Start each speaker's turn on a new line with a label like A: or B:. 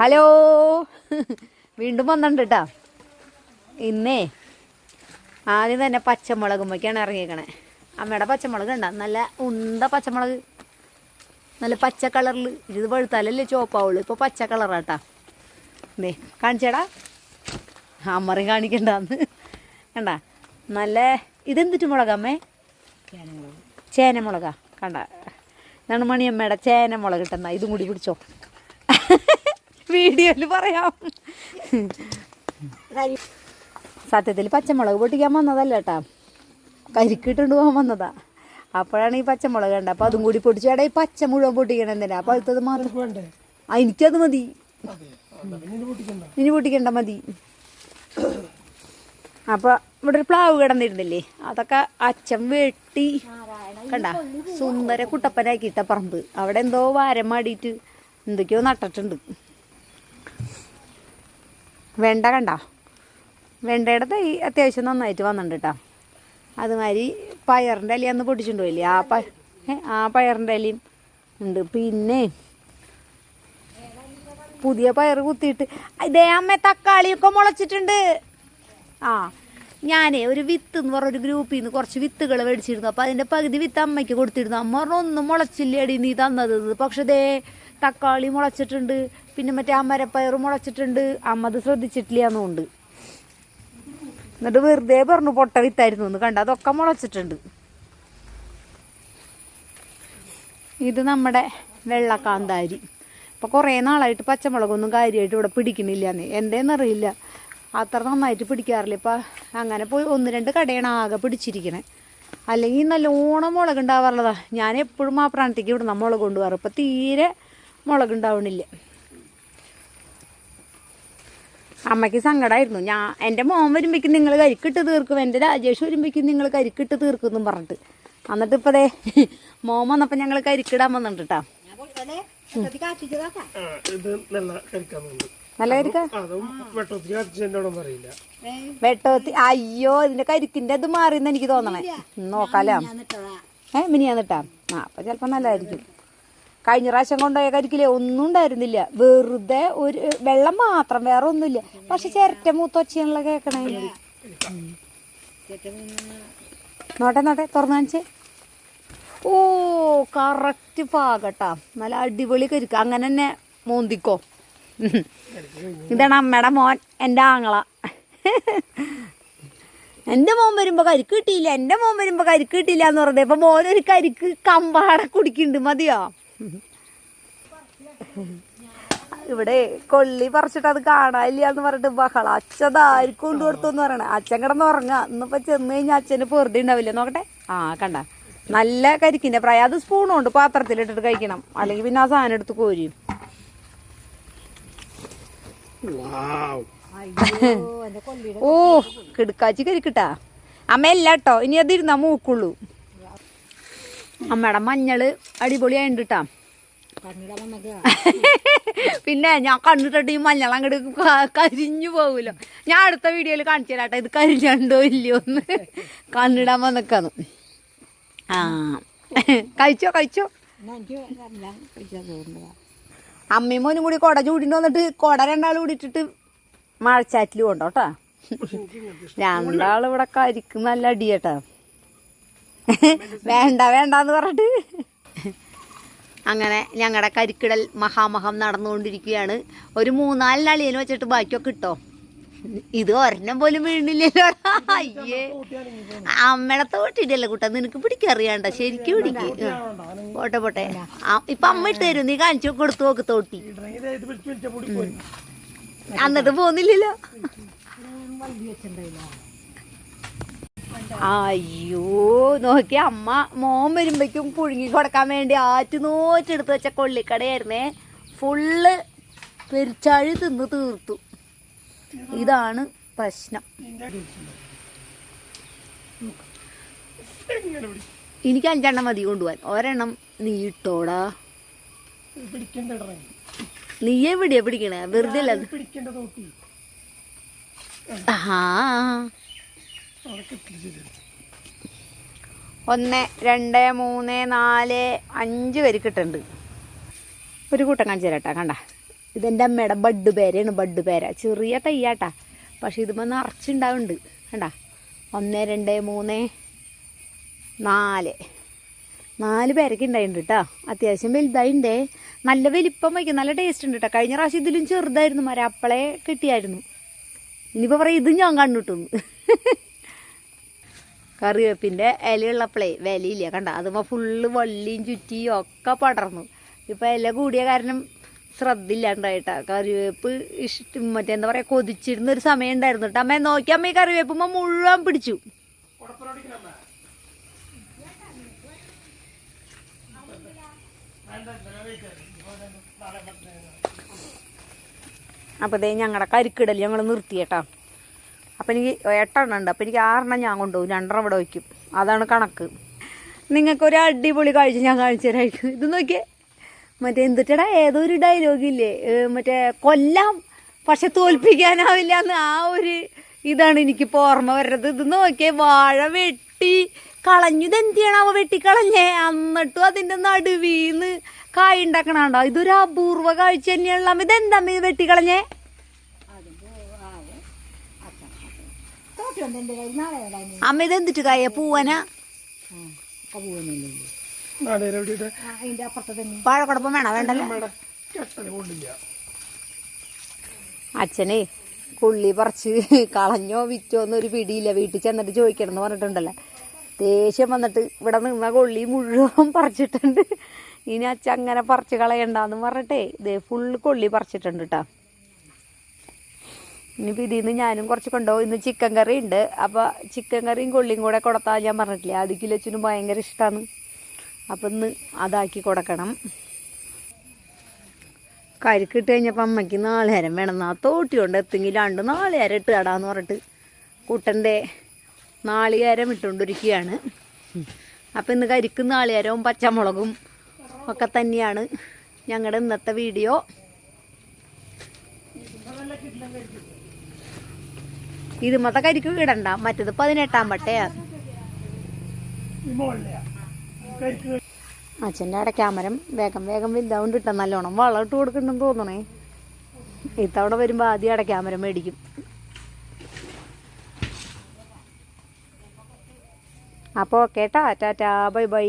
A: Hello. വീണ്ടും വന്നിട്ടുണ്ട് കേട്ടോ ഇന്നേ ആദ്യം തന്നെ പച്ചമുളകുമ്പൊക്കെയാണ് ഇറങ്ങിയേക്കണേ. അമ്മയുടെ പച്ചമുളക് ഉണ്ട നല്ല ഉന്ത പച്ചമുളക്. നല്ല പച്ച കളറിൽ ഇത് വെളുത്താലല്ലേ ചോപ്പാവുള്ളൂ ഇപ്പോൾ പച്ച കളറാട്ടാ. ദേ കാണിച്ചേടാ. അമ്മറി കാണിക്കണ്ടെന്ന്. കണ്ട? നല്ല ഇതെന്തിട്ട് മുളകമ്മേ ചേനമുളക. കണ്ട? ഇതാണ് മണിയമ്മയുടെ ചേനമുളക് കിട്ടുന്ന. ഇതും കൂടി പിടിച്ചോ. വീഡിയോയിൽ പറയാം. സത്യത്തിൽ പച്ചമുളക് പൊട്ടിക്കാൻ വന്നതല്ല കേട്ടാ കരിക്കിട്ടുണ്ട് പോകാൻ വന്നതാ. അപ്പോഴാണ് ഈ പച്ചമുളക് കണ്ട അപ്പൊ അതും കൂടി പൊട്ടിച്ചു. എടാ ഈ പച്ച മുഴുവൻ പൊട്ടിക്കണം എന്തിനാ? പഴുത്തത് മാത്രം ആ എനിക്കത് മതി. ഇനി പൊട്ടിക്കണ്ട മതി. അപ്പൊ ഇവിടെ ഒരു പ്ലാവ് കിടന്നിരുന്നില്ലേ? അതൊക്കെ അച്ഛൻ വെട്ടി കണ്ട? സുന്ദര കുട്ടപ്പനാക്കിയിട്ട പറമ്പ്. അവിടെ എന്തോ വാരം മാടിയിട്ട് എന്തൊക്കെയോ നട്ടിട്ടുണ്ട്. വെണ്ട കണ്ട? വെണ്ടയുടെ തൈ അത്യാവശ്യം നന്നായിട്ട് വന്നിട്ടുണ്ട് കേട്ടോ അതുമാതിരി പയറിന്റെ ഇല അന്ന് പൊട്ടിച്ചിട്ടുണ്ടോയില്ലേ ആ പ ആ പയറിന്റെ ഇലയും ഉണ്ട്. പിന്നെ പുതിയ പയർ കുത്തിയിട്ട് ഇതേ അമ്മ തക്കാളിയൊക്കെ മുളച്ചിട്ടുണ്ട്. ആ ഞാനേ ഒരു വിത്ത് എന്ന് പറഞ്ഞ ഒരു ഗ്രൂപ്പിൽ നിന്ന് കുറച്ച് വിത്തുകൾ മേടിച്ചിരുന്നു. അപ്പോൾ അതിന്റെ പകുതി വിത്ത് അമ്മയ്ക്ക് കൊടുത്തിരുന്നു. അമ്മ പറഞ്ഞു ഒന്നും മുളച്ചില്ലേടി നീ തന്നത്? പക്ഷെ ദേ തക്കാളി മുളച്ചിട്ടുണ്ട്. പിന്നെ മറ്റേ അമരപ്പയർ മുളച്ചിട്ടുണ്ട്. അമ്മ അത് ശ്രദ്ധിച്ചിട്ടില്ല എന്നുകൊണ്ട് എന്നിട്ട് വെറുതെ പറഞ്ഞു പൊട്ട വിത്തായിരുന്നു എന്ന് കണ്ട. അതൊക്കെ മുളച്ചിട്ടുണ്ട്. ഇത് നമ്മുടെ വെള്ളക്കാന്താരി. ഇപ്പോൾ കുറേ നാളായിട്ട് പച്ചമുളകൊന്നും കാര്യമായിട്ട് ഇവിടെ പിടിക്കണില്ലെന്ന്. എന്തേന്നറിയില്ല. അത്ര നന്നായിട്ട് പിടിക്കാറില്ല. ഇപ്പം അങ്ങനെ പോയി ഒന്ന് രണ്ട് കടയാണ് ആകെ പിടിച്ചിരിക്കണേ. അല്ലെങ്കിൽ നല്ലോണം മുളക് ഉണ്ടാവാറുള്ളതാ ഞാൻ എപ്പോഴും ആ പ്രാണത്തേക്ക് ഇവിടുന്ന് മുളക് കൊണ്ടുപോകാറ്. ഇപ്പം തീരെ മുളക് ഉണ്ടാവണില്ല അമ്മയ്ക്ക് സങ്കടമായിരുന്നു ഞാൻ എന്റെ മോൻ വരുമ്പോഴേക്കും നിങ്ങൾ കരിക്കിട്ട് തീർക്കും. എന്റെ രാജേഷ് വരുമ്പോഴേക്കും നിങ്ങൾ കരിക്കിട്ട് തീർക്കും എന്നും പറഞ്ഞിട്ട്. എന്നിട്ട് ഇപ്പം ദേ മോൻ വന്നപ്പോൾ ഞങ്ങൾ കരിക്കിടാൻ വന്നിട്ട് കേട്ടോ
B: നല്ല
A: കരിക്കാ?
B: അതും
A: വെട്ടത്തി അയ്യോ ഇതിന്റെ കരിക്കിന്റെ അത് മാറിയെന്ന് എനിക്ക് തോന്നണേ. നോക്കാലോ. ഏ മിനിയാന്നിട്ടാ ആ അപ്പൊ ചെലപ്പോ നല്ലതായിരിക്കും. കഴിഞ്ഞ പ്രാവശ്യം കൊണ്ടുപോയ കരിക്കിലെ ഒന്നും ഉണ്ടായിരുന്നില്ല. വെറുതെ ഒരു വെള്ളം മാത്രം വേറെ ഒന്നുമില്ല. പക്ഷെ ചിരട്ട മൂത്തൊച്ചയാണല്ലോ കേക്കണേ. നോട്ടെ നോട്ടെ തുറന്നു കാണിച്ചേ. ഓ കറക്റ്റ് പാകട്ടാ. നല്ല അടിപൊളി കരിക്ക. അങ്ങനെ തന്നെ മോന്തിക്കോ. ഇതാണ് അമ്മയുടെ മോൻ എന്റെ ആങ്ങള. എന്റെ മോൻ വരുമ്പോൾ കരിക്ക് കിട്ടിയില്ല. എന്റെ മോൻ വരുമ്പോൾ കരിക്ക് കിട്ടിയില്ല എന്ന് പറഞ്ഞത് ഇപ്പം മോനൊരു കരിക്ക് കമ്പാടെ കുടിക്കുന്നുണ്ട്. മതിയോ? ഇവിടെ കൊള്ളി പറിച്ചിട്ട് അത് കാണാനില്ല എന്ന് പറഞ്ഞിട്ട് ബഹള. അച്ഛൻ ആർക്കും കൊണ്ടു കൊടുത്തു എന്ന് പറയണേ. അച്ഛൻ കിടന്ന് ഉറങ്ങാ. ഇന്നിപ്പോ ചെന്ന് കഴിഞ്ഞാൽ അച്ഛന് പെറുതി ഉണ്ടാവില്ല? നോക്കട്ടെ. ആ കണ്ട. നല്ല കരിക്കിന്റെ പ്രായം. അത് സ്പൂണും ഉണ്ട് പാത്രത്തിലിട്ടിട്ട് കഴിക്കണം. അല്ലെങ്കിൽ പിന്നെ ആ സാധനം എടുത്ത് കോരിയും ഓ കിടുക്കാച്ചി കരിക്കിട്ടാ. അമ്മ അല്ല കേട്ടോ. ഇനി അത് ഇരുന്നാ മൂക്കുള്ളൂ. അമ്മയുടെ മഞ്ഞൾ അടിപൊളിയായിട്ടുണ്ട് ട്ടാ പിന്നെ ഞാൻ കണ്ടിട്ട് ഈ മഞ്ഞൾ അങ്ങോട്ട് കരിഞ്ഞു പോകൂലോ ഞാൻ അടുത്ത വീഡിയോയിൽ കാണിച്ചു തരാട്ടെ ഇത് കരിഞ്ഞുണ്ടോ ഇല്ലയോ എന്ന്. കണ്ണിടാൻ വന്നിക്കാന്ന് ആ കഴിച്ചോ കഴിച്ചോ. അമ്മയും മോനും കൂടി കൊട ചൂടിന് വന്നിട്ട് കൊട രണ്ടാൾ കൂടിയിട്ടിട്ട് മഴച്ചാറ്റിൽ കൊണ്ടോട്ടാ. രണ്ടാളിവിടെ കരിക്കും നല്ല അടിയട്ടാ. വേണ്ട വേണ്ടെന്ന് പറഞ്ഞിട്ട്. അങ്ങനെ ഞങ്ങളുടെ കരിക്കിടൽ മഹാമഹം നടന്നുകൊണ്ടിരിക്കുകയാണ്. ഒരു മൂന്നാൽ നളിയന് വെച്ചിട്ട് ബാക്കിയൊക്കെ ഇട്ടോ? ഇത് ഒരെണ്ണം പോലും വീണില്ലല്ലോ. അയ്യേ. അമ്മയുടെ തോട്ടിട്ടല്ലേ കുട്ടാ? നിനക്ക് പിടിക്കറിയാണ്ട? ശരിക്കും പിടിക്ക്. പോട്ടെ പോട്ടെ. ഇപ്പൊ അമ്മ ഇട്ട് തരും. നീ കാണിച്ചു കൊടുത്തു നോക്ക് തോട്ടി. എന്നിട്ട് പോന്നില്ലല്ലോ. അയ്യോ നോക്കി അമ്മ മോൻ വരുമ്പോഴേക്കും പുഴുങ്ങി കൊടുക്കാൻ വേണ്ടി ആറ്റ് നോറ്റെടുത്ത് വെച്ച കൊള്ളിക്കടയായിരുന്നേ. ഫുള്ള് പെരിച്ചാഴി തിന്ന് തീർത്തു. ഇതാണ് പ്രശ്നം. എനിക്ക് അഞ്ചെണ്ണം മതി കൊണ്ടുപോകാൻ. ഒരെണ്ണം നീ ഇട്ടോടാ. നീ എവിടെയാ പിടിക്കണേ? വെറുതെ അല്ല? ആ. ഒന്ന് രണ്ട് മൂന്ന് നാല് അഞ്ച് പേര് കിട്ടുന്നുണ്ട് ഒരു കൂട്ടം കാണിച്ചു തരാട്ടാ കണ്ട. ഇതെന്റെ അമ്മയുടെ ബഡ് പേരയാണ് ബഡ് പേര. ചെറിയ തയ്യാട്ടാ. പക്ഷെ ഇതുമ്പോൾ നിറച്ചുണ്ടാവുന്നുണ്ട് കണ്ടാ. ഒന്ന് രണ്ട് മൂന്ന് നാല്. നാല് പേരൊക്കെ ഉണ്ടായിട്ടുണ്ട് കേട്ടോ അത്യാവശ്യം വലുതായിണ്ടേ. നല്ല വലിപ്പം വയ്ക്കും. നല്ല ടേസ്റ്റ് ഉണ്ട് കേട്ടോ കഴിഞ്ഞ പ്രാവശ്യം ഇതിലും ചെറുതായിരുന്നു മരാപ്പളെ കിട്ടിയായിരുന്നു. ഇനിയിപ്പോൾ പറയാം ഇത് ഞാൻ കണ്ടിട്ടുന്നു കറിവേപ്പിന്റെ ഇലയുള്ളപ്പോഴേ വിലയില്ല. കണ്ട? അതുമ്പോൾ ഫുള്ള് വള്ളിയും ചുറ്റിയും ഒക്കെ പടർന്നു. ഇപ്പം ഇല കൂടിയ കാരണം ശ്രദ്ധയില്ലാണ്ടായിട്ടാ. കറിവേപ്പ് ഇഷ്ടം മറ്റേ എന്താ പറയുക കൊതിച്ചിരുന്ന ഒരു സമയം ഉണ്ടായിരുന്നു കേട്ടോ. അമ്മ നോക്കി അമ്മ ഈ കറിവേപ്പുമ്മ മുഴുവൻ പിടിച്ചു. അപ്പോൾ ദേ ഞങ്ങളുടെ കരിക്കിടൽ ഞങ്ങൾ നിർത്തി അപ്പം എനിക്ക് എട്ടെണ്ണം ഉണ്ട്. അപ്പം എനിക്ക് ആറെണ്ണം ഞാൻ കൊണ്ടുപോകും. രണ്ടെണ്ണം ഇവിടെ വയ്ക്കും. അതാണ് കണക്ക്. നിങ്ങൾക്കൊരു അടിപൊളി കാഴ്ച ഞാൻ കാണിച്ചു തരായിരിക്കും ഇത് നോക്കിയേ. മറ്റേ എന്തിട്ടടാ? ഏതോ ഒരു ഡയലോഗില്ലേ മറ്റേ കൊല്ലാം പക്ഷെ തോൽപ്പിക്കാനാവില്ല എന്ന് ആ ഒരു ഇതാണ് എനിക്കിപ്പോൾ ഓർമ്മ വരുന്നത്. ഇത് നോക്കിയേ. വാഴ വെട്ടി കളഞ്ഞു. ഇതെന്ത് അവ വെട്ടിക്കളഞ്ഞേ? എന്നിട്ടും അതിന്റെ നടുവീന്ന് കായ ഉണ്ടാക്കണാണ്ടോ ഇതൊരു അപൂർവ കാഴ്ച തന്നെയുള്ള ഇതെന്താ വെട്ടിക്കളഞ്ഞേ? അമ്മ ഇത് എന്തിട്ട് കായ പൂവന പഴക്കുടപ്പം വേണ? വേണ്ടല്ലോ. അച്ഛനേ കുള്ളി പറിച്ച് കളഞ്ഞോ വിറ്റോ എന്നൊരു പിടിയില്ല. വീട്ടിൽ ചെന്നിട്ട് ചോദിക്കണം എന്ന് പറഞ്ഞിട്ടുണ്ടല്ലോ. ദേഷ്യം വന്നിട്ട് ഇവിടെ നിന്ന കൊള്ളി മുഴുവൻ പറിച്ചിട്ടുണ്ട്. ഇനി അച്ഛ അങ്ങനെ പറിച്ച് കളയണ്ടെന്ന് പറഞ്ഞിട്ടേ ഇതേ ഫുള്ള് കൊള്ളി പറിച്ചിട്ടുണ്ട് കേട്ടോ ഇനിയിപ്പോൾ ഇതിൽ നിന്ന് ഞാനും കുറച്ച് കൊണ്ടുപോകും. ഇന്ന് ചിക്കൻ കറി ഉണ്ട്. അപ്പോൾ ചിക്കൻ കറിയും കൊള്ളിയും കൂടെ കൊടുത്താൽ ഞാൻ പറഞ്ഞിട്ടില്ലേ അത് കിലച്ചിനും ഭയങ്കര ഇഷ്ടമാണ് അപ്പം ഇന്ന് അതാക്കി കൊടുക്കണം. കരിക്കിട്ട് കഴിഞ്ഞപ്പോൾ അമ്മയ്ക്ക് നാളേരം വേണം എന്നാ തോട്ടി കൊണ്ട് എത്തെങ്കിൽ രണ്ട് നാളേരം ഇട്ട് കടാന്ന് പറഞ്ഞിട്ട് കുട്ടന്റെ നാളികേരം ഇട്ടുകൊണ്ടിരിക്കുകയാണ്. അപ്പം ഇന്ന് കരിക്കും നാളികേരവും പച്ചമുളകും ഒക്കെ തന്നെയാണ് ഞങ്ങളുടെ ഇന്നത്തെ വീഡിയോ ഇതുമത്തെ കരിക്ക് ഇടണ്ട. മറ്റത് പതിനെട്ടാം
B: പട്ടയാ ക്യാമറം
A: അച്ഛന്റെ അടയ്ക്കാമരം വേഗം വേഗം വലുതാവുണ്ട് കിട്ടാൻ നല്ലോണം വളം ഇട്ട് കൊടുക്കണ്ടെന്ന് തോന്നണേ. ഇത്തവണ വരുമ്പോൾ ആദ്യം അടയ്ക്കാമരം മേടിക്കും. അപ്പോൾ കേട്ടാ ടാറ്റാ ബൈ ബൈ.